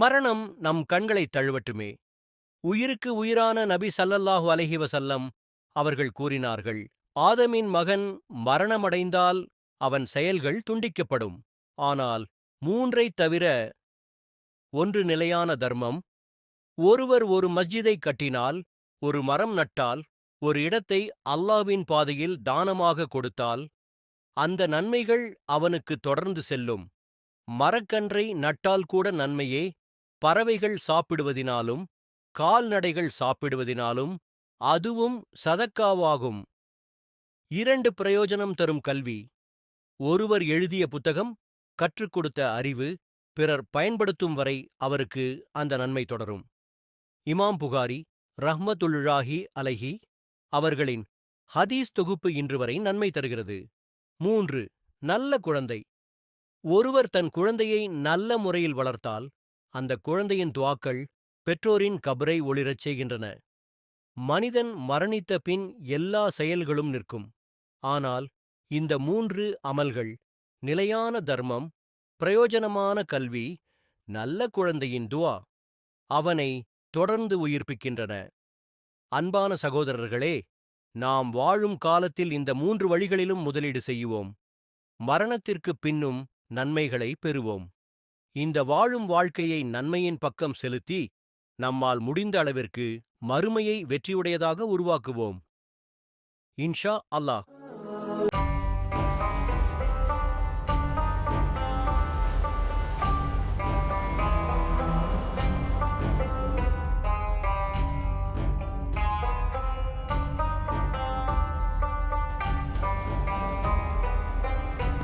மரணம் நம் கண்களை தழுவட்டுமே. உயிருக்கு உயிரான நபி சல்லல்லாஹு அலஹி வசல்லம் அவர்கள் கூறினார்கள் ஆதமின் மகன் மரணமடைந்தால் அவன் செயல்கள் துண்டிக்கப்படும். ஆனால் மூன்றைத் தவிர ஒன்று நிலையான தர்மம் ஒருவர் ஒரு மஸ்ஜிதை கட்டினால் ஒரு மரம் நட்டால் ஒரு இடத்தை அல்லாவின் பாதையில் தானமாக கொடுத்தால் அந்த நன்மைகள் அவனுக்கு தொடர்ந்து செல்லும். மரக்கன்றை நட்டால் கூட நன்மையே பறவைகள் சாப்பிடுவதினாலும் கால்நடைகள் சாப்பிடுவதினாலும் அதுவும் சதக்காவாகும். இரண்டு பிரயோஜனம் தரும் கல்வி. ஒருவர் எழுதிய புத்தகம் கற்றுக் கொடுத்த அறிவு பிறர் பயன்படுத்தும் வரை அவருக்கு அந்த நன்மை தொடரும். இமாம் புகாரி ரஹ்மத்துல்லாஹி அலைஹி அவர்களின் ஹதீஸ் தொகுப்பு இன்று வரை நன்மை தருகிறது. மூன்று நல்ல குழந்தை. ஒருவர் தன் குழந்தையை நல்ல முறையில் வளர்த்தால் அந்த குழந்தையின் துவாக்கள் பெற்றோரின் கபரை ஒளிரச் செய்கின்றன. மனிதன் மரணித்த பின் எல்லா செயல்களும் நிற்கும். ஆனால் இந்த மூன்று அமல்கள் நிலையான தர்மம் பிரயோஜனமான கல்வி நல்ல குழந்தையின் துவா அவனை தொடர்ந்து உயிர்ப்பிக்கின்றன. அன்பான சகோதரர்களே நாம் வாழும் காலத்தில் இந்த மூன்று வழிகளிலும் முதலீடு செய்வோம். மரணத்திற்குப் பின்னும் நன்மைகளை பெறுவோம். இந்த வாழும் வாழ்க்கையை நன்மையின் பக்கம் செலுத்தி நம்மால் முடிந்த அளவிற்கு மறுமையை வெற்றியுடையதாக உருவாக்குவோம். இன்ஷா அல்லாஹ்.